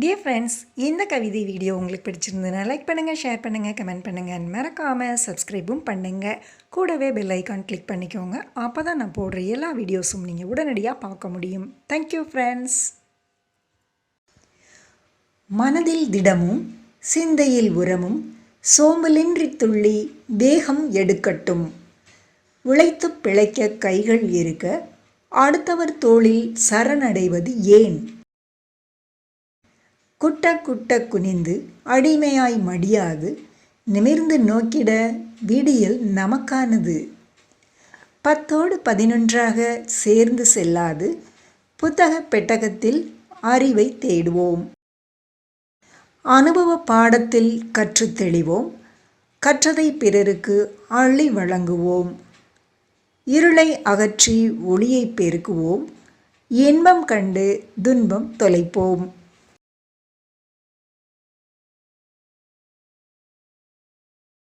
Dear friends இந்த கவிதை video உங்களுக்கு பிடிச்சிருந்ததுன்னா லைக் பண்ணுங்கள் ஷேர் பண்ணுங்கள் கமெண்ட் பண்ணுங்கள் மறக்காமல் சப்ஸ்கிரைபும் பண்ணுங்கள் கூடவே பெல் ஐக்கான் கிளிக் பண்ணிக்கோங்க. அப்போ தான் நான் போடுற எல்லா வீடியோஸும் நீங்கள் உடனடியாக பார்க்க முடியும். தேங்க்யூ ஃப்ரெண்ட்ஸ் மனதில் திடமும் சிந்தையில் உரமும் சோம்பலின்றி துள்ளி வேகம் எடுக்கட்டும். உழைத்து பிழைக்க கைகள் இருக்க அடுத்தவர் தோளில் சரணடைவது ஏன்? குட்ட குட்ட குனிந்து அடிமையாய் மடியாது நிமிர்ந்து நோக்கிட விடியல் நமக்கானது. பத்தோடு பதினொன்றாக சேர்ந்து செல்லாது புத்தக பெட்டகத்தில் அறிவை தேடுவோம். அனுபவ பாடத்தில் கற்றுத் தெளிவோம் கற்றதை பிறருக்கு அள்ளி வழங்குவோம். இருளை அகற்றி ஒளியை பெருக்குவோம் இன்பம் கண்டு துன்பம் தொலைப்போம்.